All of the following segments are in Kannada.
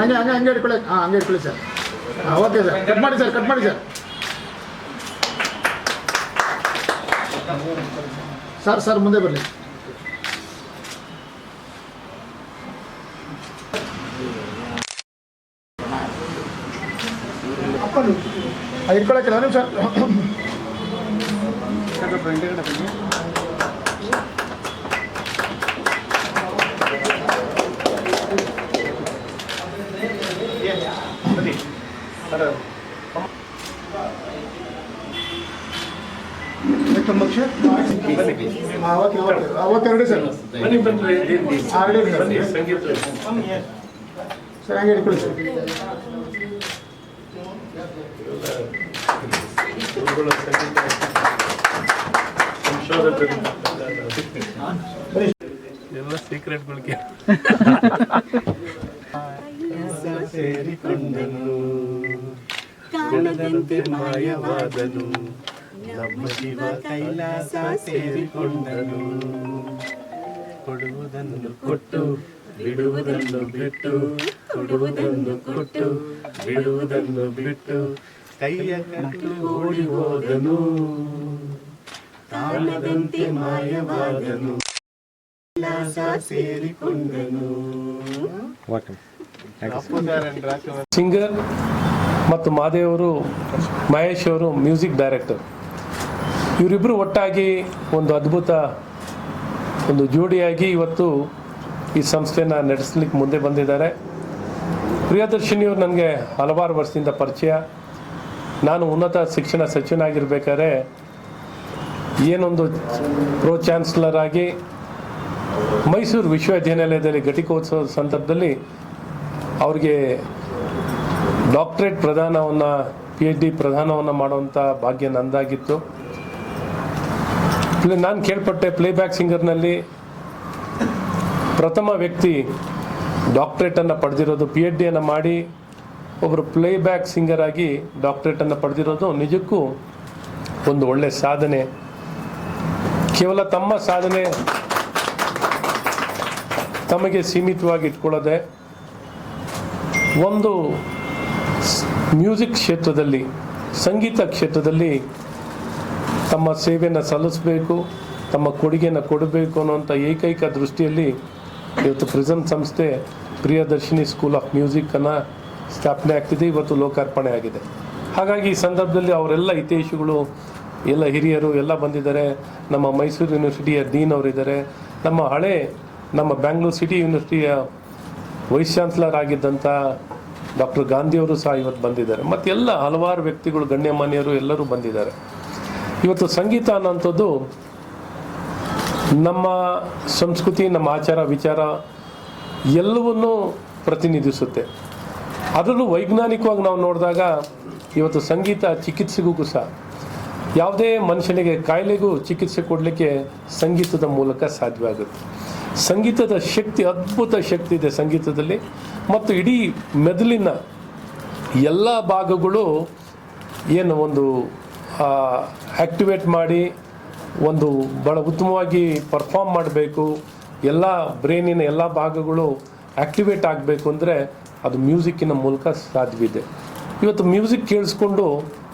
ಹಂಗೆ ಹಂಗೆ ಹಂಗೆ ಇಟ್ಕೊಳ್ಳಿ ಹಾಂ, ಹಂಗೆ ಇಟ್ಕೊಳ್ಳಿ ಸರ್. ಹಾಂ, ಓಕೆ ಸರ್. ಕಟ್ ಮಾಡಿ ಸರ್ ಕಟ್ ಮಾಡಿ ಸರ್. ಸರ್ ಸರ್, ಮುಂದೆ ಬರಲಿ. ಇಟ್ಕೊಳಕ್ಕಿಲ್ಲ ನೀವು ಸರ್ ಹಾಂ okay okay okay ready sir ಬನ್ನಿ ಬನ್ನಿ. ಬನ್ನಿ ಸರ್. ಸಂಗೀತ ಸರ್. ಹಂಗೆ ಇಟ್ಕೊಳ್ಳಿ ಸರ್. ಎಲ್ಲ ಸೀಕ್ರೆಟ್ಗಳಿಗೆ ಸೇರಿಕೊಂಡನು. ಕಾಣದಂತೆ ಮಾಯವಾದನು. ನಮ್ಮ ಶಿವ ಕೈಲಾಸ ಸೇರಿಕೊಂಡನು. ಕೊಡುವುದನ್ನು ಕೊಟ್ಟು ಬಿಡುವುದನ್ನು ಬಿಟ್ಟು ಕೊಡುವುದನ್ನು ಕೊಟ್ಟು ಬಿಡುವುದನ್ನು ಬಿಟ್ಟು ಕೈಯ ಕಟ್ಟು ಓಡಿ ಹೋದನು. ಕಾಣದಂತೆ ಮಾಯವಾದನು. ಕೈಲಾಸ ಸೇರಿಕೊಂಡನು. ಸಿಂಗರ್ ಮತ್ತು ಮಾದೇವರು ಮಹೇಶ್ ಅವರು ಮ್ಯೂಸಿಕ್ ಡೈರೆಕ್ಟರ್. ಇವರಿಬ್ಬರು ಒಟ್ಟಾಗಿ ಒಂದು ಅದ್ಭುತ ಒಂದು ಜೋಡಿಯಾಗಿ ಇವತ್ತು ಈ ಸಂಸ್ಥೆನ ನಡೆಸಲಿಕ್ಕೆ ಮುಂದೆ ಬಂದಿದ್ದಾರೆ. ಪ್ರಿಯದರ್ಶಿನಿಯವರು ನನಗೆ ಹಲವಾರು ವರ್ಷದಿಂದ ಪರಿಚಯ. ನಾನು ಉನ್ನತ ಶಿಕ್ಷಣ ಸಚಿವನಾಗಿರ್ಬೇಕಾದ್ರೆ ಏನೊಂದು ಪ್ರೋ ಚಾನ್ಸಲರ್ ಆಗಿ ಮೈಸೂರು ವಿಶ್ವವಿದ್ಯಾನಿಲಯದಲ್ಲಿ ಘಟಿಕೋತ್ಸವದ ಸಂದರ್ಭದಲ್ಲಿ ಅವ್ರಿಗೆ ಡಾಕ್ಟ್ರೇಟ್ ಪ್ರದಾನವನ್ನು ಪಿ ಎಚ್ ಡಿ ಪ್ರದಾನವನ್ನು ಮಾಡುವಂಥ ಭಾಗ್ಯ ನಂದಾಗಿತ್ತು. ನಾನು ಕೇಳ್ಪಟ್ಟೆ ಪ್ಲೇಬ್ಯಾಕ್ ಸಿಂಗರ್ನಲ್ಲಿ ಪ್ರಥಮ ವ್ಯಕ್ತಿ ಡಾಕ್ಟ್ರೇಟನ್ನು ಪಡೆದಿರೋದು ಪಿ ಎಚ್ ಡಿಯನ್ನು ಮಾಡಿ ಒಬ್ಬರು ಪ್ಲೇಬ್ಯಾಕ್ ಸಿಂಗರ್ ಆಗಿ ಡಾಕ್ಟ್ರೇಟನ್ನು ಪಡೆದಿರೋದು ನಿಜಕ್ಕೂ ಒಂದು ಒಳ್ಳೆ ಸಾಧನೆ. ಕೇವಲ ತಮ್ಮ ಸಾಧನೆ ತಮಗೆ ಸೀಮಿತವಾಗಿ ಇಟ್ಕೊಳ್ಳದೆ ಒಂದು ಮ್ಯೂಸಿಕ್ ಕ್ಷೇತ್ರದಲ್ಲಿ, ಸಂಗೀತ ಕ್ಷೇತ್ರದಲ್ಲಿ ತಮ್ಮ ಸೇವೆಯನ್ನು ಸಲ್ಲಿಸಬೇಕು, ತಮ್ಮ ಕೊಡುಗೆಯನ್ನು ಕೊಡಬೇಕು ಅನ್ನೋಂಥ ಏಕೈಕ ದೃಷ್ಟಿಯಲ್ಲಿ ಇವತ್ತು ಪ್ರಿಸಮ್ ಸಂಸ್ಥೆ ಪ್ರಿಯದರ್ಶಿನಿ ಸ್ಕೂಲ್ ಆಫ್ ಮ್ಯೂಸಿಕ್ಕನ್ನು ಸ್ಥಾಪನೆ ಆಗ್ತಿದೆ, ಇವತ್ತು ಲೋಕಾರ್ಪಣೆ ಆಗಿದೆ. ಹಾಗಾಗಿ ಈ ಸಂದರ್ಭದಲ್ಲಿ ಅವರೆಲ್ಲ ಹಿತೈಷಿಗಳು, ಎಲ್ಲ ಹಿರಿಯರು, ಎಲ್ಲ ಬಂದಿದ್ದಾರೆ. ನಮ್ಮ ಮೈಸೂರು ಯೂನಿವರ್ಸಿಟಿಯ ಡೀನ್ ಅವರಿದ್ದಾರೆ. ನಮ್ಮ ಹಳೆ, ನಮ್ಮ ಬ್ಯಾಂಗ್ಳೂರು ಸಿಟಿ ಯೂನಿವರ್ಸಿಟಿಯ ವೈಸ್ ಚಾನ್ಸಲರ್ ಆಗಿದ್ದಂಥ ಡಾಕ್ಟರ್ ಗಾಂಧಿಯವರು ಸಹ ಇವತ್ತು ಬಂದಿದ್ದಾರೆ. ಮತ್ತೆಲ್ಲ ಹಲವಾರು ವ್ಯಕ್ತಿಗಳು, ಗಣ್ಯಮಾನ್ಯರು ಎಲ್ಲರೂ ಬಂದಿದ್ದಾರೆ. ಇವತ್ತು ಸಂಗೀತ ಅನ್ನೋಂಥದ್ದು ನಮ್ಮ ಸಂಸ್ಕೃತಿ, ನಮ್ಮ ಆಚಾರ, ವಿಚಾರ ಎಲ್ಲವನ್ನೂ ಪ್ರತಿನಿಧಿಸುತ್ತೆ. ಅದರಲ್ಲೂ ವೈಜ್ಞಾನಿಕವಾಗಿ ನಾವು ನೋಡಿದಾಗ ಇವತ್ತು ಸಂಗೀತ ಚಿಕಿತ್ಸೆಗೂ ಸಹ ಯಾವುದೇ ಮನುಷ್ಯನಿಗೆ ಕಾಯಿಲೆಗೂ ಚಿಕಿತ್ಸೆ ಕೊಡಲಿಕ್ಕೆ ಸಂಗೀತದ ಮೂಲಕ ಸಾಧ್ಯವಾಗುತ್ತೆ. ಸಂಗೀತದ ಶಕ್ತಿ, ಅದ್ಭುತ ಶಕ್ತಿ ಇದೆ ಸಂಗೀತದಲ್ಲಿ. ಮತ್ತು ಇಡೀ ಮೆದುಳಿನ ಎಲ್ಲ ಭಾಗಗಳು ಏನು ಒಂದು ಆ್ಯಕ್ಟಿವೇಟ್ ಮಾಡಿ ಒಂದು ಬಹಳ ಉತ್ತಮವಾಗಿ ಪರ್ಫಾರ್ಮ್ ಮಾಡಬೇಕು. ಎಲ್ಲ ಬ್ರೈನಿನ ಎಲ್ಲ ಭಾಗಗಳು ಆ್ಯಕ್ಟಿವೇಟ್ ಆಗಬೇಕು ಅಂದರೆ ಅದು ಮ್ಯೂಸಿಕ್ಕಿನ ಮೂಲಕ ಸಾಧ್ಯವಿದೆ. ಇವತ್ತು ಮ್ಯೂಸಿಕ್ ಕೇಳಿಸ್ಕೊಂಡು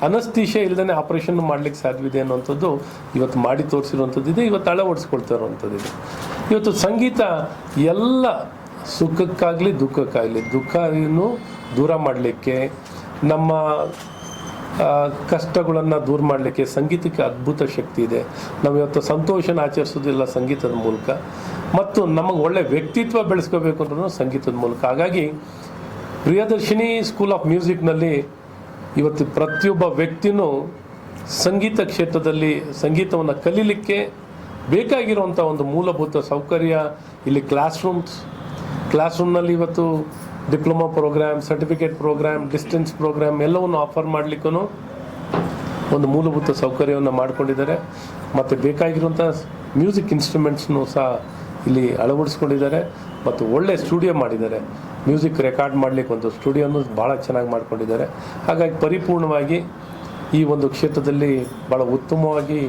ಅನಸ್ತೀಶ ಇಲ್ಲದೇ ಆಪ್ರೇಷನ್ ಮಾಡ್ಲಿಕ್ಕೆ ಸಾಧ್ಯವಿದೆ ಅನ್ನೋಂಥದ್ದು ಇವತ್ತು ಮಾಡಿ ತೋರಿಸಿರುವಂಥದ್ದು ಇದೆ, ಇವತ್ತು ಅಳವಡಿಸ್ಕೊಳ್ತಾ ಇರುವಂಥದ್ದು ಇದೆ. ಇವತ್ತು ಸಂಗೀತ ಎಲ್ಲ ಸುಖಕ್ಕಾಗಲಿ ದುಃಖಕ್ಕಾಗಲಿ ದುಃಖವನ್ನು ದೂರ ಮಾಡಲಿಕ್ಕೆ ನಮ್ಮ ಕಷ್ಟಗಳನ್ನು ದೂರ ಮಾಡಲಿಕ್ಕೆ ಸಂಗೀತಕ್ಕೆ ಅದ್ಭುತ ಶಕ್ತಿ ಇದೆ. ನಾವು ಇವತ್ತು ಸಂತೋಷನ ಆಚರಿಸೋದಿಲ್ಲ ಸಂಗೀತದ ಮೂಲಕ. ಮತ್ತು ನಮಗೆ ಒಳ್ಳೆ ವ್ಯಕ್ತಿತ್ವ ಬೆಳೆಸ್ಕೋಬೇಕು ಅಂದ್ರೂ ಸಂಗೀತದ ಮೂಲಕ. ಹಾಗಾಗಿ ಪ್ರಿಯದರ್ಶಿನಿ ಸ್ಕೂಲ್ ಆಫ್ ಮ್ಯೂಸಿಕ್ನಲ್ಲಿ ಇವತ್ತು ಪ್ರತಿಯೊಬ್ಬ ವ್ಯಕ್ತಿನೂ ಸಂಗೀತ ಕ್ಷೇತ್ರದಲ್ಲಿ ಸಂಗೀತವನ್ನು ಕಲೀಲಿಕ್ಕೆ ಬೇಕಾಗಿರುವಂಥ ಒಂದು ಮೂಲಭೂತ ಸೌಕರ್ಯ ಇಲ್ಲಿ ಕ್ಲಾಸ್ ರೂಮ್ಸ್ ಕ್ಲಾಸ್ ರೂಮ್ನಲ್ಲಿ ಇವತ್ತು diploma programme, certificate programme, distance programme ಎಲ್ಲವನ್ನು ಆಫರ್ ಮಾಡಲಿಕ್ಕೂ ಒಂದು ಮೂಲಭೂತ ಸೌಕರ್ಯವನ್ನು ಮಾಡಿಕೊಂಡಿದ್ದಾರೆ. ಮತ್ತು ಬೇಕಾಗಿರುವಂಥ ಮ್ಯೂಸಿಕ್ ಇನ್ಸ್ಟ್ರೂಮೆಂಟ್ಸ್ನು ಸಹ ಇಲ್ಲಿ ಅಳವಡಿಸ್ಕೊಂಡಿದ್ದಾರೆ. ಮತ್ತು ಒಳ್ಳೆ ಸ್ಟುಡಿಯೋ ಮಾಡಿದ್ದಾರೆ. ಮ್ಯೂಸಿಕ್ ರೆಕಾರ್ಡ್ ಮಾಡಲಿಕ್ಕೆ ಒಂದು ಸ್ಟುಡಿಯೋನು ಭಾಳ ಚೆನ್ನಾಗಿ ಮಾಡಿಕೊಂಡಿದ್ದಾರೆ. ಹಾಗಾಗಿ ಪರಿಪೂರ್ಣವಾಗಿ ಈ ಒಂದು ಕ್ಷೇತ್ರದಲ್ಲಿ ಭಾಳ ಉತ್ತಮವಾಗಿ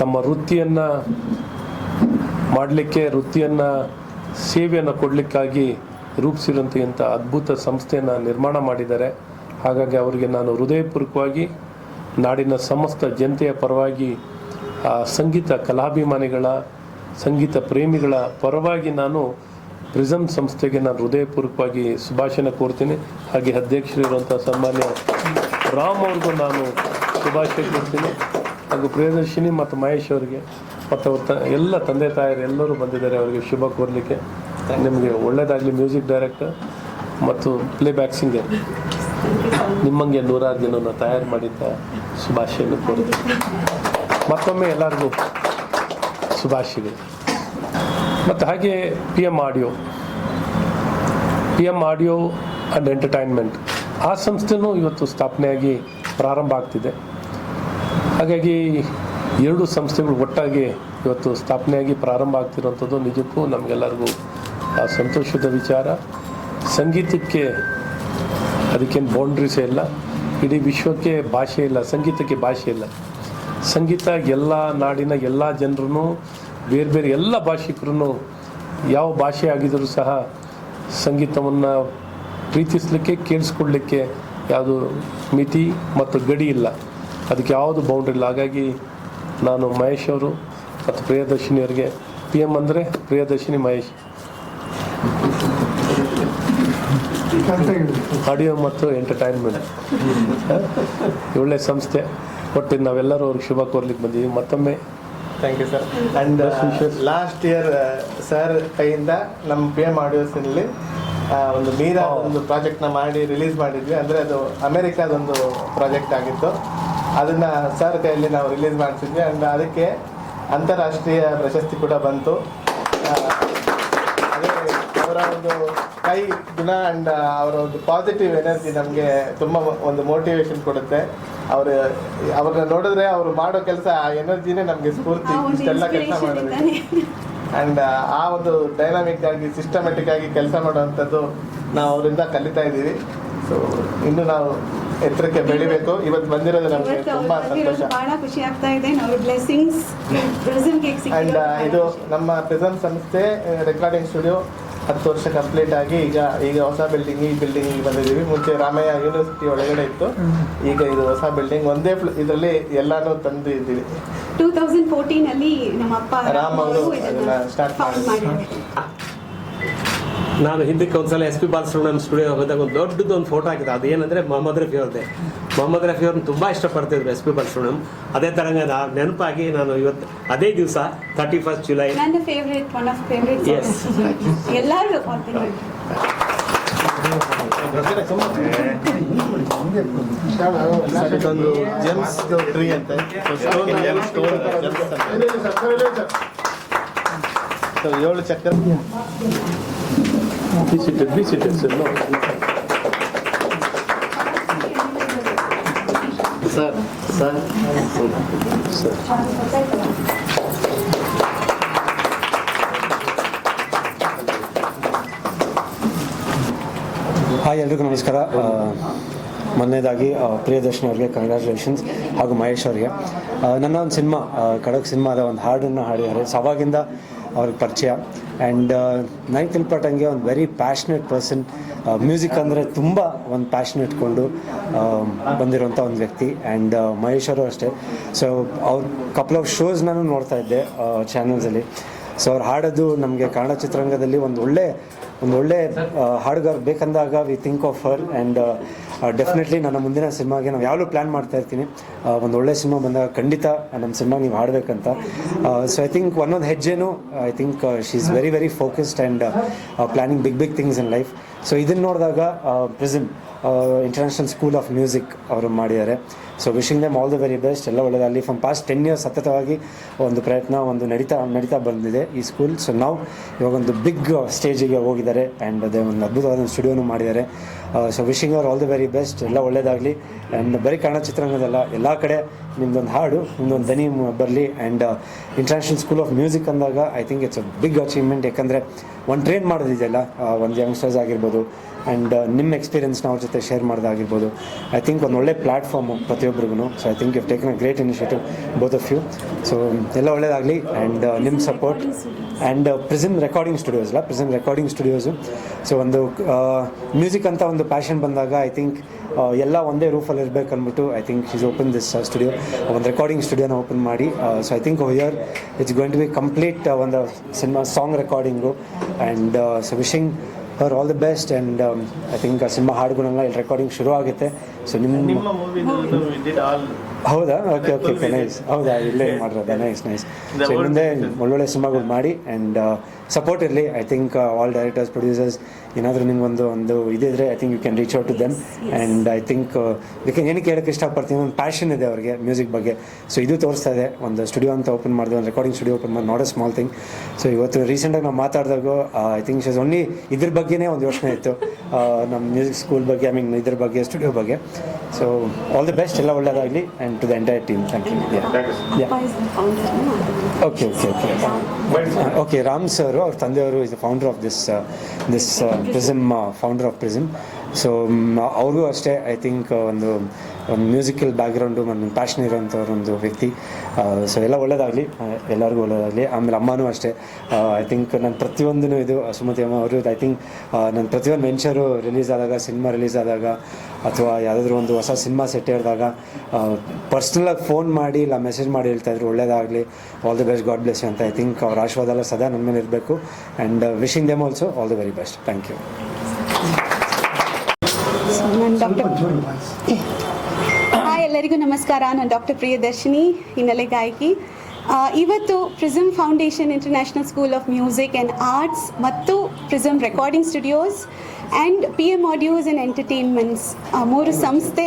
ತಮ್ಮ ವೃತ್ತಿಯನ್ನು ಮಾಡಲಿಕ್ಕೆ, ವೃತ್ತಿಯನ್ನು ಸೇವೆಯನ್ನು ಕೊಡಲಿಕ್ಕಾಗಿ ರೂಪಿಸಿರುವಂಥ ಅದ್ಭುತ ಸಂಸ್ಥೆಯನ್ನು ನಿರ್ಮಾಣ ಮಾಡಿದ್ದಾರೆ. ಹಾಗಾಗಿ ಅವರಿಗೆ ನಾನು ಹೃದಯಪೂರ್ವಕವಾಗಿ, ನಾಡಿನ ಸಮಸ್ತ ಜನತೆಯ ಪರವಾಗಿ, ಆ, ಸಂಗೀತ ಕಲಾಭಿಮಾನಿಗಳ, ಸಂಗೀತ ಪ್ರೇಮಿಗಳ ಪರವಾಗಿ ನಾನು ಪ್ರಿಸಮ್ ಸಂಸ್ಥೆಗೆ ನಾನು ಹೃದಯಪೂರ್ವಕವಾಗಿ ಶುಭಾಶಯ ಕೋರ್ತೀನಿ. ಹಾಗೆ ಅಧ್ಯಕ್ಷರಿರುವಂಥ ಸನ್ಮಾನ್ಯ ರಾಮ್ ಅವ್ರಿಗೂ ನಾನು ಶುಭಾಶಯ ಕೋರ್ತೀನಿ. ಹಾಗೂ ಪ್ರಿಯದರ್ಶಿನಿ ಮತ್ತು ಮಹೇಶ್ ಅವರಿಗೆ ಮತ್ತು ಅವ್ರ ತ, ಎಲ್ಲ ತಂದೆ ತಾಯರು ಎಲ್ಲರೂ ಬಂದಿದ್ದಾರೆ, ಅವರಿಗೆ ಶುಭ ಕೋರಲಿಕ್ಕೆ. ನಿಮಗೆ ಒಳ್ಳೆಯದಾಗಲಿ ಮ್ಯೂಸಿಕ್ ಡೈರೆಕ್ಟರ್ ಮತ್ತು ಪ್ಲೇಬ್ಯಾಕ್ ಸಿಂಗರ್. ನಿಮ್ಮಂಗೆ ನೂರಾರು ಜನನ ತಯಾರು ಮಾಡಿದ್ದ ಶುಭಾಶಯನ್ನು ಕೋರಿದೆ ಮತ್ತೊಮ್ಮೆ ಎಲ್ಲರಿಗೂ ಶುಭಾಶಯಗಳು. ಮತ್ತು ಹಾಗೆ P M audio P M audio and entertainment ಆ ಸಂಸ್ಥೆನೂ ಇವತ್ತು ಸ್ಥಾಪನೆಯಾಗಿ ಪ್ರಾರಂಭ ಆಗ್ತಿದೆ. ಹಾಗಾಗಿ ಎರಡು ಸಂಸ್ಥೆಗಳು ಒಟ್ಟಾಗಿ ಇವತ್ತು ಸ್ಥಾಪನೆಯಾಗಿ ಪ್ರಾರಂಭ ಆಗ್ತಿರೋಂಥದ್ದು ನಿಜಕ್ಕೂ ನಮಗೆಲ್ಲರಿಗೂ ಆ ಸಂತೋಷದ ವಿಚಾರ. ಸಂಗೀತಕ್ಕೆ ಅದಕ್ಕೇನು ಬೌಂಡ್ರೀಸೇ ಇಲ್ಲ. ಇಡೀ ವಿಶ್ವಕ್ಕೆ ಭಾಷೆ ಇಲ್ಲ. ಸಂಗೀತಕ್ಕೆ ಭಾಷೆ ಇಲ್ಲ. ಸಂಗೀತ ಎಲ್ಲ ನಾಡಿನ ಎಲ್ಲ ಜನರೂ ಬೇರೆ ಬೇರೆ ಎಲ್ಲ ಭಾಷಿಕರು ಯಾವ ಭಾಷೆ ಆಗಿದ್ದರೂ ಸಹ ಸಂಗೀತವನ್ನು ಪ್ರೀತಿಸಲಿಕ್ಕೆ ಕೇಳಿಸ್ಕೊಳ್ಲಿಕ್ಕೆ ಯಾವುದು ಮಿತಿ ಮತ್ತು ಗಡಿ ಇಲ್ಲ. ಅದಕ್ಕೆ ಯಾವುದು ಬೌಂಡ್ರಿ ಇಲ್ಲ. ಹಾಗಾಗಿ ನಾನು ಮಹೇಶ್ ಅವರು ಮತ್ತು ಪ್ರಿಯದರ್ಶಿನಿಯವರಿಗೆ ಪಿ ಎಂ ಅಂದರೆ ಪ್ರಿಯದರ್ಶಿನಿ ಮಹೇಶ್. ಆಡಿಯೋ ಮತ್ತು ಎಂಟರ್ಟೈನ್ಮೆಂಟ್. ಒಳ್ಳೆ ಸಂಸ್ಥೆ. ಕೊಟ್ಟಿದ್ದು ನಾವೆಲ್ಲರೂ ಅವ್ರಿಗೆ ಶುಭ ಕೋರ್ಲಿಕ್ಕೆ ಬಂದಿದ್ದೀವಿ. ಮತ್ತೊಮ್ಮೆ. Thank you sir and last year sir ಕೈಯಿಂದ ನಮ್ಮ ಪಿ ಎಂ ಆಡಿಯೋಸ್ನಲ್ಲಿ ಒಂದು ಮೀರಾ ಒಂದು ಪ್ರಾಜೆಕ್ಟ್ನ ಮಾಡಿ ರಿಲೀಸ್ ಮಾಡಿದ್ವಿ. ಅಂದರೆ ಅದು ಅಮೆರಿಕಾದೊಂದು ಪ್ರಾಜೆಕ್ಟ್ ಆಗಿತ್ತು. ಅದನ್ನು ಸರ್ ಕೈಯಲ್ಲಿ ನಾವು ರಿಲೀಸ್ ಮಾಡಿಸಿದ್ವಿ. ಆ್ಯಂಡ್ ಅದಕ್ಕೆ ಅಂತಾರಾಷ್ಟ್ರೀಯ ಪ್ರಶಸ್ತಿ ಕೂಡ ಬಂತು. ಅವರ ಒಂದು ಕೈ ಗುಣ ಅಂಡ್ ಅವರ ಒಂದು ಪಾಸಿಟಿವ್ ಎನರ್ಜಿ ನಮಗೆ ತುಂಬ ಒಂದು ಮೋಟಿವೇಶನ್ ಕೊಡುತ್ತೆ. ಅವರು ಅವ್ರನ್ನ ನೋಡಿದ್ರೆ ಅವರು ಮಾಡೋ ಕೆಲಸ ಆ ಎನರ್ಜಿನೇ ನಮಗೆ ಸ್ಫೂರ್ತಿ ಇಷ್ಟೆಲ್ಲ ಕೆಲಸ ಮಾಡೋದು ಮಾಡೋದಕ್ಕೆ. ಅಂಡ್ ಆ ಒಂದು ಡೈನಾಮಿಕ್ ಆಗಿ ಸಿಸ್ಟಮೆಟಿಕ್ ಆಗಿ ಕೆಲಸ ಮಾಡುವಂಥದ್ದು ನಾವು ಅವರಿಂದ ಕಲಿತಾ ಇದ್ದೀವಿ. ಸೊ ಇನ್ನು ನಾವು ಎತ್ತರಕ್ಕೆ ಬೆಳಿಬೇಕು. ಇವತ್ತು ಬಂದಿರೋದು ನಮಗೆ ತುಂಬಾ ಸಂತೋಷ. ಬಹಳ ಖುಷಿ ಆಗ್ತಾ ಇದೆ. ನಾವು ಬ್ಲೆಸಿಂಗ್ಸ್ ಪ್ರೆಸೆಂಟ್ ಕೇಕ್ ಅಂಡ್ ಇದು ನಮ್ಮ ಪ್ರಿಸಮ್ ಸಂಸ್ಥೆ ರೆಕಾರ್ಡಿಂಗ್ ಸ್ಟುಡಿಯೋ ಹತ್ತು ವರ್ಷ ಕಂಪ್ಲೀಟ್ ಆಗಿ ಈಗ ಈಗ ಹೊಸ ಬಿಲ್ಡಿಂಗ್ ಈ ಬಿಲ್ಡಿಂಗ್ ಬಂದಿದ್ದೀವಿ. ಮುಂಚೆ ರಾಮಯ್ಯ ಯೂನಿವರ್ಸಿಟಿ ಒಳಗಡೆ ಇತ್ತು. ಈಗ ಇದು ಹೊಸ ಬಿಲ್ಡಿಂಗ್ ಒಂದೇ ಇದರಲ್ಲಿ ಎಲ್ಲಾನು ತಂದು ಇದ್ದೀವಿ. ಟೂ ತೌಸಂಡ್ ಫೋರ್ಟೀನ್ ಅಲ್ಲಿ ನಮ್ಮ ಅಪ್ಪ ರಾಮ್ ಅವರು ಸ್ಟಾರ್ಟ್ ಮಾಡಿದ್ರು. ನಾನು ಹಿಂದಕ್ಕೆ ಒಂದ್ಸಲ ಎಸ್ ಪಿ ಬಾಲಸುಬ್ರಹ್ಮಣ್ಯಂ ಸ್ಟುಡಿಯೋ ಹೋದಾಗ ಒಂದು ದೊಡ್ಡದು ಒಂದು ಫೋಟೋ ಹಾಕಿದೆ ಅದೇನಂದ್ರೆ ಮೊಹಮ್ಮದ್ ರಫಿ ಅವ್ರದ್ದೆ ಮೊಹಮ್ಮದ್ ರಫಿ ಅವ್ರನ್ನ ತುಂಬ ಇಷ್ಟಪಡ್ತಿದ್ರು ಎಸ್ ಪಿ ಬಾಲಸುಬ್ರಹ್ಮಣ್ಯಂ ಅದೇ ಥರ ನಾನು ನೆನಪಾಗಿ ನಾನು ಇವತ್ತು ಅದೇ ದಿವಸ ತರ್ಟಿ ಫಸ್ಟ್ ಜುಲೈ ನನ್ನ favourite one of favourite Yes. ಎಲ್ಲರೂ ಜೆಮ್ಸ್ ಟ್ರೀ ಅಂತ. ಏಳು ಚಕ್ರ. Be seated be lot. Sir sir sir sir hi ಎಲ್ರಿಗೂ ನಮಸ್ಕಾರ. ಮೊನ್ನೆದಾಗಿ ಪ್ರಿಯದರ್ಶನ್ ಅವರಿಗೆ ಕಂಗ್ರ್ಯಾಚುಲೇಷನ್ಸ್ ಹಾಗೂ ಮಹೇಶ್ ಅವರಿಗೆ. ನನ್ನ ಒಂದು ಸಿನಿಮಾ ಕಡಕ್ ಸಿನಿಮಾದ ಒಂದು ಹಾಡನ್ನು ಹಾಡಿದ್ದಾರೆ. ಸವಾಗಿಂದ ಅವಾಗಿಂದ ಅವ್ರಿಗೆ ಪರಿಚಯ. ಆ್ಯಂಡ್ ನನಗೆ ತಿಳ್ಪಟ್ಟಂಗೆ ಒಂದು ವೆರಿ ಪ್ಯಾಷನೆಟ್ ಪರ್ಸನ್ ಮ್ಯೂಸಿಕ್ ಅಂದರೆ ತುಂಬ ಒಂದು ಪ್ಯಾಷನ್ ಇಟ್ಕೊಂಡು ಬಂದಿರೋಂಥ ಒಂದು ವ್ಯಕ್ತಿ. ಆ್ಯಂಡ್ ಮಹೇಶ್ ಅವರು ಅಷ್ಟೇ. ಸೊ ಅವ್ರ ಕಪಲ್ ಆಫ್ ಶೋಸ್ ನಾನು ನೋಡ್ತಾ ಇದ್ದೆ ಚಾನಲ್ಸಲ್ಲಿ ಸೊ ಅವ್ರು ಹಾಡೋದು ನಮಗೆ ಕನ್ನಡ ಚಿತ್ರರಂಗದಲ್ಲಿ ಒಂದು ಒಳ್ಳೆ ಒಂದು ಒಳ್ಳೆ ಹಾಡುಗಾರ ಬೇಕಂದಾಗ we think of her and definitely ನನ್ನ ಮುಂದಿನ ಸಿನಿಮಾಗೆ ನಾವು ಯಾವಾಗಲೂ ಪ್ಲ್ಯಾನ್ ಮಾಡ್ತಾ ಇರ್ತೀನಿ. ಒಂದು ಒಳ್ಳೆ ಸಿನಿಮಾ ಬಂದಾಗ ಖಂಡಿತ ನಮ್ಮ ಸಿನಿಮಾ ನೀವು ಹಾಡಬೇಕಂತ. ಸೊ ಐ ಥಿಂಕ್ ಒಂದೊಂದು ಹೆಜ್ಜೆನೂ I think she is very very focused and planning big big things in life so ಇದನ್ನು ನೋಡಿದಾಗ Prism international school of music ಅವರು ಮಾಡಿದ್ದಾರೆ. So wishing them all the very best ಎಲ್ಲ ಒಳ್ಳೆಯದಾಗಲಿ ಫ್ರಮ್ ಪಾಸ್ಟ್ ಟೆನ್ ಇಯರ್ಸ್ ಸತತವಾಗಿ ಒಂದು ಪ್ರಯತ್ನ, ಒಂದು ನಡೀತಾ ನಡೀತಾ ಬಂದಿದೆ ಈ ಸ್ಕೂಲ್ ಸೊ ನಾವು ಇವಾಗ ಒಂದು ಬಿಗ್ ಸ್ಟೇಜಿಗೆ ಹೋಗಿದ್ದಾರೆ. ಆ್ಯಂಡ್ ಅದೇ ಒಂದು ಅದ್ಭುತವಾದ ಒಂದು ಸ್ಟುಡಿಯೋನು ಮಾಡಿದ್ದಾರೆ. ಸೊ ವಿಶಿಂಗ್ ಅವ್ರು ಆಲ್ ದ ವೆರಿ ಬೆಸ್ಟ್ ಎಲ್ಲ ಒಳ್ಳೆಯದಾಗಲಿ ಆ್ಯಂಡ್ ಬರೀ ಕನ್ನಡ ಚಿತ್ರರಂಗದಲ್ಲ ಎಲ್ಲ ಕಡೆ ನಿಮ್ದೊಂದು ಹಾಡು, ನಿಮ್ದೊಂದು ದನಿ ಬರಲಿ. And international school of music ಅಂದಾಗ I think it's a big achievement ಯಾಕಂದರೆ ಒಂದು ಟ್ರೈನ್ ಮಾಡೋದಿದೆಯಲ್ಲ ಒಂದು ಯಂಗ್ಸ್ಟರ್ಸ್ ಆಗಿರ್ಬೋದು. ಆ್ಯಂಡ್ ನಿಮ್ಮ ಎಕ್ಸ್ಪೀರಿಯನ್ಸ್ನ ಅವ್ರ ಜೊತೆ ಶೇರ್ ಮಾಡೋದಾಗಿರ್ಬೋದು ಐ ಥಿಂಕ್ ಒಂದು ಒಳ್ಳೆ ಪ್ಲ್ಯಾಟ್ಫಾರ್ಮು ಪ್ರತಿಯೊಬ್ಬರಿಗೂ so I think you taken a great initiative both of you so ಎಲ್ಲ ಒಳ್ಳೆಯದಾಗಲಿ ಆ್ಯಂಡ್ ನಿಮ್ಮ support and Prism recording studios ಅಲ್ಲ ಪ್ರಿಸಮ್ ರೆಕಾರ್ಡಿಂಗ್ ಸ್ಟುಡಿಯೋಸು ಸೊ ಒಂದು ಮ್ಯೂಸಿಕ್ ಅಂತ ಒಂದು ಪ್ಯಾಷನ್ ಬಂದಾಗ ಐ ಥಿಂಕ್ ಎಲ್ಲ ಒಂದೇ ರೂಫಲ್ಲಿ ಇರಬೇಕು ಅಂದ್ಬಿಟ್ಟು I think she's open this studio ಒಂದು ರೆಕಾರ್ಡಿಂಗ್ ಸ್ಟುಡಿಯೋನ ಓಪನ್ ಮಾಡಿ so I think here it's going to be complete ಒಂದು cinema song recording and so wishing her all the best and I think cinema ಹಾಡುಗಳನ್ನ ಇಲ್ಲಿ ರೆಕಾರ್ಡಿಂಗ್ ಶುರು ಆಗುತ್ತೆ ಸೊ ನಿಮ್ಮ ಹೌದಾ? ಓಕೆ ಓಕೆ ಓಕೆ ನೈಸ್ ಹೌದಾ? ಇಲ್ಲೇ ಮಾಡಿರೋದ? ನೈಸ್ ನೈಸ್ ಸೊ ಮುಂದೆ ಒಳ್ಳೊಳ್ಳೆ ಸಿನಿಮಾಗಳು ಮಾಡಿ ಆ್ಯಂಡ್ ಸಪೋರ್ಟ್ ಇರಲಿ. I think all directors producers ಏನಾದರೂ ನಿಮ್ಗೊಂದು ಒಂದು ಇದಿದ್ರೆ I think you can reach out to them and I think ಇದಕ್ಕೆ ಏನಕ್ಕೆ ಹೇಳೋಕ್ಕೆ ಇಷ್ಟಪಡ್ತೀನಿ ಒಂದು ಪ್ಯಾಷನ್ ಇದೆ ಅವರಿಗೆ ಮ್ಯೂಸಿಕ್ ಬಗ್ಗೆ. ಸೊ ಇದು ತೋರಿಸ್ತಾ ಇದೆ. ಒಂದು ಸ್ಟುಡಿಯೋ ಅಂತ ಓಪನ್ ಮಾಡಿದೆ ಒಂದು ರೆಕಾರ್ಡಿಂಗ್ ಸ್ಟುಡಿಯೋ ಓಪನ್ ಮಾಡಿ not a small thing so ಇವತ್ತು ರೀಸೆಂಟಾಗಿ ನಾವು ಮಾತಾಡಿದಾಗ ಐ ಥಿಂಕ್ ಇಸ್ ಓನ್ಲಿ ಇದ್ರ ಬಗ್ಗೆನೇ ಒಂದು ಯೋಚನೆ ಇತ್ತು. ನಮ್ಮ ಮ್ಯೂಸಿಕ್ ಸ್ಕೂಲ್ ಬಗ್ಗೆ ಐ ಮೀನ್ ಇದ್ರ ಬಗ್ಗೆ ಸ್ಟುಡಿಯೋ ಬಗ್ಗೆ. ಸೊ ಆಲ್ ದಿ ಬೆಸ್ಟ್ ಎಲ್ಲ ಒಳ್ಳೆಯದಾಗಲಿ and to the entire team thank you? Okay okay okay okay Ram sir ಅವ್ರ ತಂದೆಯವರು is the founder of this this Prism founder of Prism so ಅವ್ರಿಗೂ ಅಷ್ಟೇ ಐ ಥಿಂಕ್ ಒಂದು ಮ್ಯೂಸಿಕಲ್ ಬ್ಯಾಕ್ಗ್ರೌಂಡು ನನ್ನ ಪ್ಯಾಷನ್ ಇರೋಂಥವ್ರೊಂದು ವ್ಯಕ್ತಿ. ಸೊ ಎಲ್ಲ ಒಳ್ಳೇದಾಗಲಿ. ಎಲ್ಲರಿಗೂ ಒಳ್ಳೆಯದಾಗಲಿ ಆಮೇಲೆ ಅಮ್ಮನೂ ಅಷ್ಟೇ. ಐ ಥಿಂಕ್ ನನ್ನ ಪ್ರತಿಯೊಂದೂ ಇದು ಸುಮತಿ ಅಮ್ಮ ಅವರು ಐ ಥಿಂಕ್ ನನ್ನ ಪ್ರತಿಯೊಂದು ವೆಂಚರು ರಿಲೀಸ್ ಆದಾಗ ಸಿನಿಮಾ ರಿಲೀಸ್ ಆದಾಗ ಅಥವಾ ಯಾವುದಾದ್ರೂ ಒಂದು ಹೊಸ ಸಿನಿಮಾ ಸೆಟ್ ಹೇಳಿದಾಗ ಪರ್ಸ್ನಲಾಗಿ ಫೋನ್ ಮಾಡಿ ಇಲ್ಲ ಮೆಸೇಜ್ ಮಾಡಿ ಹೇಳ್ತಾ ಇದ್ರು ಒಳ್ಳೇದಾಗಲಿ. All the best god bless ಅಂತ ಐ ಥಿಂಕ್ ಅವ್ರ ಆಶೀರ್ವಾದ ಎಲ್ಲ ಸದಾ ನನ್ನ ಮೇಲೆ ಇರಬೇಕು. And wishing them also all the very best thank you So, ನಾನು ಡಾಕ್ಟರ್ ಹಾಯ್ ಎಲ್ಲರಿಗೂ ನಮಸ್ಕಾರ. ನಾನು ಡಾಕ್ಟರ್ ಪ್ರಿಯದರ್ಶಿನಿ ಹಿನ್ನೆಲೆ ಗಾಯಕಿ. ಇವತ್ತು Prism foundation international school of music and arts ಮತ್ತು Prism recording studios and P M audios and entertainments ಮೂರು ಸಂಸ್ಥೆ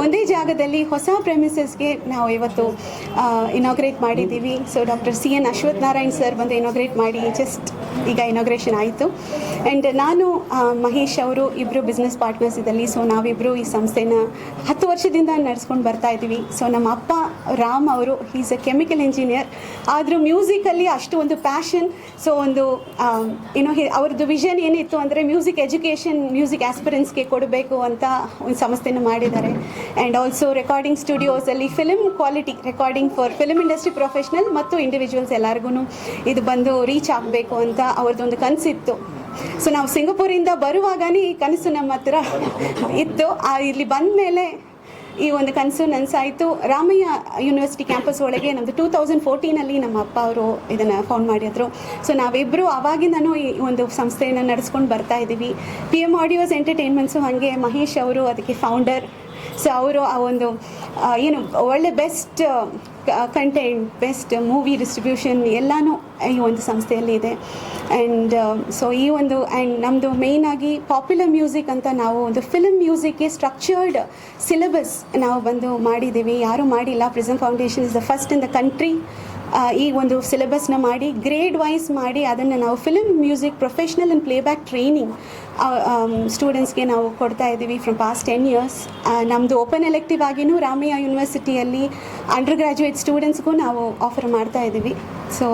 ಒಂದೇ ಜಾಗದಲ್ಲಿ ಹೊಸ ಪ್ರೆಮಿಸಸ್ಗೆ ನಾವು ಇವತ್ತು ಇನಾಗ್ರೇಟ್ ಮಾಡಿದ್ದೀವಿ. So doctor C N Ashwath Narayan sir ಬಂದು ಇನಾಗ್ರೇಟ್ ಮಾಡಿ ಜಸ್ಟ್ ಈಗ ಇನಾಗ್ರೇಷನ್ ಆಯಿತು. ಆ್ಯಂಡ್ ನಾನು ಮಹೇಶ್ ಅವರು ಇಬ್ಬರು ಬಿಸ್ನೆಸ್ ಪಾರ್ಟ್ನರ್ಸ್ ಇದ್ದಲ್ಲಿ ಸೊ ನಾವಿಬ್ಬರು ಈ ಸಂಸ್ಥೆನ ಹತ್ತು ವರ್ಷದಿಂದ ನಡೆಸ್ಕೊಂಡು ಬರ್ತಾ ಇದ್ದೀವಿ. ಸೊ ನಮ್ಮ ಅಪ್ಪ ರಾಮ್ ಅವರು ಈಸ್ ಅ ಕೆಮಿಕಲ್ ಇಂಜಿನಿಯರ್ ಆದರೂ ಮ್ಯೂಸಿಕಲ್ಲಿ ಅಷ್ಟು ಒಂದು ಪ್ಯಾಷನ್ ಸೊ ಒಂದು ಏನೋ ಅವ್ರದ್ದು ವಿಷನ್ ಏನಿತ್ತು ಅಂದರೆ ಮ್ಯೂಸಿಕ್ ಎಜುಕೇಷನ್ ಮ್ಯೂಸಿಕ್ ಆಸ್ಪಿರೆನ್ಸ್ಗೆ ಕೊಡಬೇಕು ಅಂತ ಒಂದು ಸಂಸ್ಥೆನ ಮಾಡಿದ್ದಾರೆ. And also recording ಸ್ಟುಡಿಯೋಸಲ್ಲಿ film quality recording for film industry professional ಮತ್ತು ಇಂಡಿವಿಜುವಲ್ಸ್ ಎಲ್ಲರಿಗೂ ಇದು ಬಂದು ರೀಚ್ ಆಗಬೇಕು ಅಂತ ಅವ್ರದ್ದೊಂದು ಕನಸಿತ್ತು. ಸೊ ನಾವು ಸಿಂಗಪೂರಿಂದ ಬರುವಾಗನೇ ಈ ಕನಸು ನಮ್ಮ ಹತ್ರ ಇತ್ತು. ಇಲ್ಲಿ ಬಂದ ಮೇಲೆ ಈ ಒಂದು ಕನಸು ಆಯಿತು. ರಾಮಯ್ಯ ಯೂನಿವರ್ಸಿಟಿ ಕ್ಯಾಂಪಸ್ ಒಳಗೆ ನಮ್ಮದು ಟೂ ತೌಸಂಡ್ ಫೋರ್ಟೀನಲ್ಲಿ ನಮ್ಮ ಅಪ್ಪ ಅವರು ಇದನ್ನು ಫೌಂಡ್ ಮಾಡಿದ್ರು. ಸೊ ನಾವಿಬ್ಬರು ಆವಾಗಿಂದನೂ ಈ ಒಂದು ಸಂಸ್ಥೆಯನ್ನು ನಡೆಸ್ಕೊಂಡು ಬರ್ತಾ ಇದ್ದೀವಿ ಪಿ ಎಂ ಆಡಿಯೋಸ್ ಎಂಟರ್ಟೈನ್ಮೆಂಟ್ಸು ಹಾಗೆ ಮಹೇಶ್ ಅವರು, ಅದಕ್ಕೆ ಫೌಂಡರ್ ಸೊ ಅವರು ಆ ಒಂದು ಏನು ಒಳ್ಳೆ best content best movie distribution ಎಲ್ಲನೂ ಈ ಒಂದು ಸಂಸ್ಥೆಯಲ್ಲಿ ಇದೆ. ಆ್ಯಂಡ್ ಸೊ ಈ ಒಂದು ಆ್ಯಂಡ್ ನಮ್ಮದು ಆಗಿ ಪಾಪ್ಯುಲರ್ ಮ್ಯೂಸಿಕ್ ಅಂತ ನಾವು ಒಂದು ಫಿಲಮ್ ಮ್ಯೂಸಿಕ್ಗೆ ಸ್ಟ್ರಕ್ಚರ್ಡ್ ಸಿಲೆಬಸ್ ನಾವು ಬಂದು ಮಾಡಿದ್ದೀವಿ. ಯಾರೂ ಮಾಡಿಲ್ಲ. Prism foundation is the first in the country ಈ ಒಂದು ಸಿಲೆಬಸ್ನ ಮಾಡಿ ಗ್ರೇಡ್ ವೈಸ್ ಮಾಡಿ ಅದನ್ನು ನಾವು film music professional and playback training ಸ್ಟೂಡೆಂಟ್ಸ್ಗೆ ನಾವು ಕೊಡ್ತಾ ಇದ್ದೀವಿ ಫ್ರಮ್ ಪಾಸ್ಟ್ ಟೆನ್ ಇಯರ್ಸ್ ನಮ್ಮದು ಓಪನ್ ಎಲೆಕ್ಟಿವ್ ಆಗಿನೂ ರಾಮಯ್ಯ ಯೂನಿವರ್ಸಿಟಿಯಲ್ಲಿ ಅಂಡರ್ ಗ್ರ್ಯಾಜುಯೇಟ್ ಸ್ಟೂಡೆಂಟ್ಸ್ಗೂ ನಾವು ಆಫರ್ ಮಾಡ್ತಾ ಇದ್ದೀವಿ. ಸೊ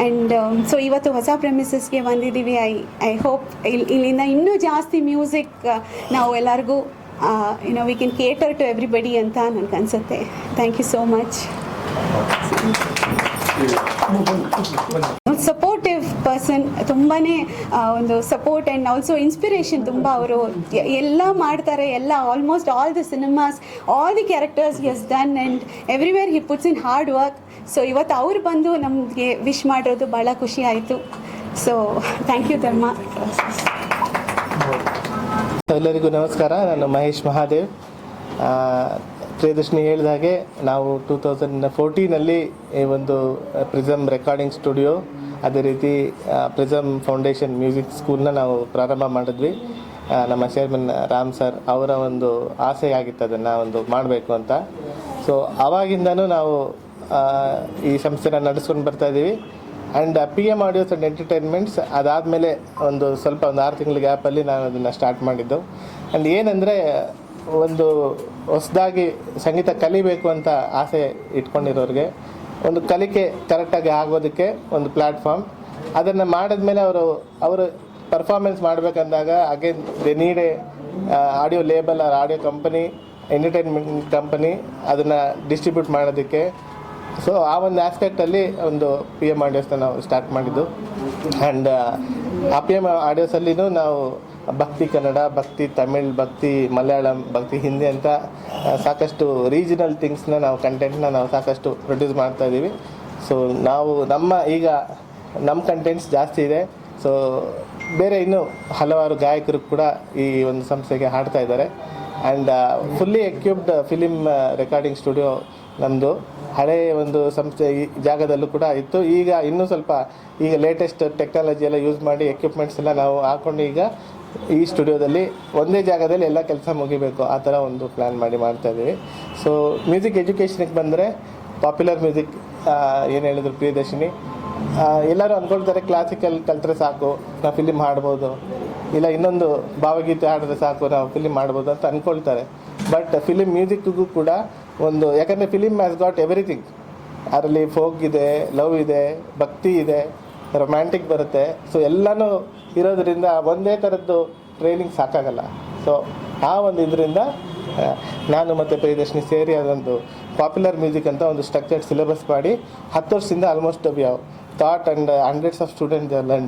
ಆ್ಯಂಡ್ ಸೊ ಇವತ್ತು ಹೊಸ ಪ್ರೆಮಿಸಸ್ಗೆ ಬಂದಿದ್ದೀವಿ. ಐ ಐ ಹೋಪ್ ಇಲ್ಲಿಂದ ಇನ್ನೂ ಜಾಸ್ತಿ ಮ್ಯೂಸಿಕ್ ನಾವು ಎಲ್ಲರಿಗೂ you know we can cater to everybody ಅಂತ ನನಗೆ ಅನಿಸುತ್ತೆ thank you so much supportive person ತುಂಬಾ ಒಂದು ಸಪೋರ್ಟ್ ಆ್ಯಂಡ್ ಆಲ್ಸೋ ಇನ್ಸ್ಪಿರೇಷನ್ ತುಂಬ ಅವರು ಎಲ್ಲ ಮಾಡ್ತಾರೆ, ಎಲ್ಲ almost all the cinemas all the characters has done and everywhere he puts in hard work so ಇವತ್ತು ಅವ್ರು ಬಂದು ನಮಗೆ ವಿಶ್ ಮಾಡಿರೋದು ಭಾಳ ಖುಷಿ ಆಯಿತು. ಸೊ ಥ್ಯಾಂಕ್ ಯು ಧರ್ಮ ಎಲ್ಲರಿಗೂ ನಮಸ್ಕಾರ. ನಾನು ಮಹೇಶ್ ಮಹಾದೇವ್. ಪ್ರಿಯದರ್ಶಿನಿ ಹೇಳಿದ ಹಾಗೆ ನಾವು ಟೂ ತೌಸಂಡ್ ಫೋರ್ಟೀನಲ್ಲಿ ಈ ಒಂದು ಪ್ರಿಸಮ್ ರೆಕಾರ್ಡಿಂಗ್ ಸ್ಟುಡಿಯೋ, ಅದೇ ರೀತಿ ಪ್ರಿಸಮ್ ಫೌಂಡೇಶನ್ ಮ್ಯೂಸಿಕ್ ಸ್ಕೂಲ್ನ ನಾವು ಪ್ರಾರಂಭ ಮಾಡಿದ್ವಿ. ನಮ್ಮ ಚೇರ್ಮನ್ ರಾಮ್ ಸರ್ ಅವರ ಒಂದು ಆಸೆ ಆಗಿತ್ತು ಅದನ್ನು ಒಂದು ಮಾಡಬೇಕು ಅಂತ. ಸೊ ಆವಾಗಿಂದನೂ ನಾವು ಈ ಸಂಸ್ಥೆನ ನಡೆಸ್ಕೊಂಡು ಬರ್ತಾ ಇದ್ದೀವಿ. And P M audios and entertainments ಅದಾದಮೇಲೆ ಒಂದು ಸ್ವಲ್ಪ ಒಂದು ಆರು ತಿಂಗಳ ಗ್ಯಾಪಲ್ಲಿ ನಾನು ಅದನ್ನು ಸ್ಟಾರ್ಟ್ ಮಾಡಿದ್ದು. ಆ್ಯಂಡ್ ಏನಂದರೆ, ಒಂದು ಹೊಸದಾಗಿ ಸಂಗೀತ ಕಲಿಬೇಕು ಅಂತ ಆಸೆ ಇಟ್ಕೊಂಡಿರೋರಿಗೆ, ಒಂದು ಕಲಿಕೆ ಕರೆಕ್ಟಾಗಿ ಆಗೋದಕ್ಕೆ ಒಂದು ಪ್ಲ್ಯಾಟ್ಫಾರ್ಮ್ ಅದನ್ನು ಮಾಡಿದ್ಮೇಲೆ ಅವರು ಅವರು performance ಮಾಡಬೇಕಂದಾಗ again they need a audio label or audio company entertainment company ಅದನ್ನು ಡಿಸ್ಟ್ರಿಬ್ಯೂಟ್ ಮಾಡೋದಕ್ಕೆ. ಸೊ ಆ ಒಂದು ಆಸ್ಪೆಕ್ಟಲ್ಲಿ ಒಂದು ಪಿ ಎಂ ಆಡಿಯೋಸ್ನ ನಾವು ಸ್ಟಾರ್ಟ್ ಮಾಡಿದ್ದು. ಆ್ಯಂಡ್ ಆ ಪಿ ಎಂ ಆಡಿಯೋಸಲ್ಲಿನೂ ನಾವು ಭಕ್ತಿ ಕನ್ನಡ, ಭಕ್ತಿ ತಮಿಳ್, ಭಕ್ತಿ ಮಲಯಾಳಂ, ಭಕ್ತಿ ಹಿಂದಿ ಅಂತ ಸಾಕಷ್ಟು ರೀಜನಲ್ ಥಿಂಗ್ಸ್ನ ನಾವು ಕಂಟೆಂಟ್ನ ನಾವು ಸಾಕಷ್ಟು ಪ್ರೊಡ್ಯೂಸ್ ಮಾಡ್ತಾ ಇದ್ದೀವಿ. ಸೊ ನಾವು ನಮ್ಮ ಈಗ ನಮ್ಮ ಕಂಟೆಂಟ್ಸ್ ಜಾಸ್ತಿ ಇದೆ. ಸೊ ಬೇರೆ ಇನ್ನೂ ಹಲವಾರು ಗಾಯಕರು ಕೂಡ ಈ ಒಂದು ಸಂಸ್ಥೆಗೆ ಹಾಡ್ತಾ ಇದ್ದಾರೆ. And fully equipped film recording studio ನಮ್ಮದು ಹಳೆಯ ಒಂದು ಸಂಸ್ಥೆ ಈ ಜಾಗದಲ್ಲೂ ಕೂಡ ಇತ್ತು. ಈಗ ಇನ್ನೂ ಸ್ವಲ್ಪ ಈಗ ಲೇಟೆಸ್ಟ್ ಟೆಕ್ನಾಲಜಿ ಎಲ್ಲ ಯೂಸ್ ಮಾಡಿ ಎಕ್ವಿಪ್ಮೆಂಟ್ಸ್ ಎಲ್ಲ ನಾವು ಹಾಕೊಂಡು ಈಗ ಈ ಸ್ಟುಡಿಯೋದಲ್ಲಿ ಒಂದೇ ಜಾಗದಲ್ಲಿ ಎಲ್ಲ ಕೆಲಸ ಮುಗಿಬೇಕು ಆ ಥರ ಒಂದು ಪ್ಲ್ಯಾನ್ ಮಾಡಿ ಮಾಡ್ತಾ ಇದ್ದೀವಿ. ಸೊ ಮ್ಯೂಸಿಕ್ ಎಜುಕೇಷನಿಗೆ ಬಂದರೆ ಪಾಪ್ಯುಲರ್ ಮ್ಯೂಸಿಕ್ ಏನು ಹೇಳಿದ್ರು ಪ್ರಿಯದರ್ಶಿನಿ? ಎಲ್ಲರೂ ಅಂದ್ಕೊಳ್ತಾರೆ ಕ್ಲಾಸಿಕಲ್ ಕಲ್ತ್ರೆ ಸಾಕು, ನಾವು ಫಿಲಿಮ್ ಹಾಡ್ಬೋದು ಇಲ್ಲ ಇನ್ನೊಂದು ಭಾವಗೀತೆ ಹಾಡಿದ್ರೆ ಸಾಕು, ನಾವು ಫಿಲಿಮ್ ಮಾಡ್ಬೋದು ಅಂತ ಅಂದ್ಕೊಳ್ತಾರೆ. ಬಟ್ ಫಿಲಿಮ್ ಮ್ಯೂಸಿಕ್ಗೂ ಕೂಡ ಒಂದು, ಯಾಕಂದರೆ ಫಿಲಿಮ್ ಹ್ಯಾಸ್ ಗಾಟ್ ಎವ್ರಿಥಿಂಗ್ ಅದರಲ್ಲಿ ಫೋಕ್ ಇದೆ ಲವ್ ಇದೆ, ಭಕ್ತಿ ಇದೆ ರೊಮ್ಯಾಂಟಿಕ್ ಬರುತ್ತೆ. ಸೊ ಎಲ್ಲನೂ ಇರೋದ್ರಿಂದ ಒಂದೇ ಥರದ್ದು ಟ್ರೈನಿಂಗ್ ಸಾಕಾಗಲ್ಲ. ಸೊ ಆ ಒಂದು ಇದರಿಂದ ನಾನು ಮತ್ತು ಪ್ರಿಯದರ್ಶಿನಿ ಸೇರಿ ಅದೊಂದು ಪಾಪ್ಯುಲರ್ ಮ್ಯೂಸಿಕ್ ಅಂತ ಒಂದು ಸ್ಟ್ರಕ್ಚರ್ಡ್ ಸಿಲೆಬಸ್ ಮಾಡಿ ಹತ್ತು ವರ್ಷದಿಂದ almost we have thought and hundreds of student they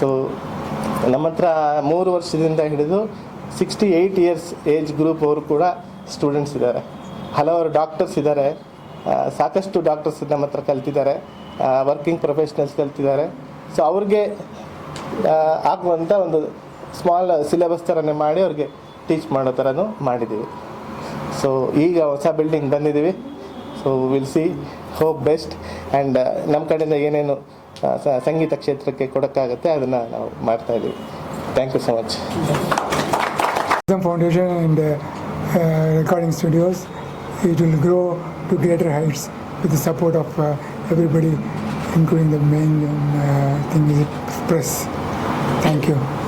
so ನಮ್ಮ ಹತ್ರ ಮೂರು ವರ್ಷದಿಂದ ಹಿಡಿದು sixty eight years age group ಅವರು ಕೂಡ ಸ್ಟೂಡೆಂಟ್ಸ್ ಇದ್ದಾರೆ ಹಲವಾರು ಡಾಕ್ಟರ್ಸ್ ಇದ್ದಾರೆ ಸಾಕಷ್ಟು ಡಾಕ್ಟರ್ಸ್ ನಮ್ಮ ಹತ್ರ ಕಲ್ತಿದ್ದಾರೆ. ವರ್ಕಿಂಗ್ ಪ್ರೊಫೆಷ್ನಲ್ಸ್ ಕಲ್ತಿದ್ದಾರೆ. ಸೊ ಅವ್ರಿಗೆ ಆಗುವಂಥ ಒಂದು ಸ್ಮಾಲ್ ಸಿಲೆಬಸ್ ಥರನೇ ಮಾಡಿ ಅವ್ರಿಗೆ ಟೀಚ್ ಮಾಡೋ ಥರನೂ ಮಾಡಿದ್ದೀವಿ. ಸೊ ಈಗ ಹೊಸ ಬಿಲ್ಡಿಂಗ್ ಬಂದಿದ್ದೀವಿ. So will see hope best and ನಮ್ಮ ಕಡೆಯಿಂದ ಏನೇನು ಸಂಗೀತ ಕ್ಷೇತ್ರಕ್ಕೆ ಕೊಡೋಕ್ಕಾಗುತ್ತೆ ಅದನ್ನು ನಾವು ಮಾಡ್ತಾ ಇದ್ದೀವಿ. Thank you so much foundation and recording studios it will grow to greater heights with support of everybody support the uh, is including the Thank you.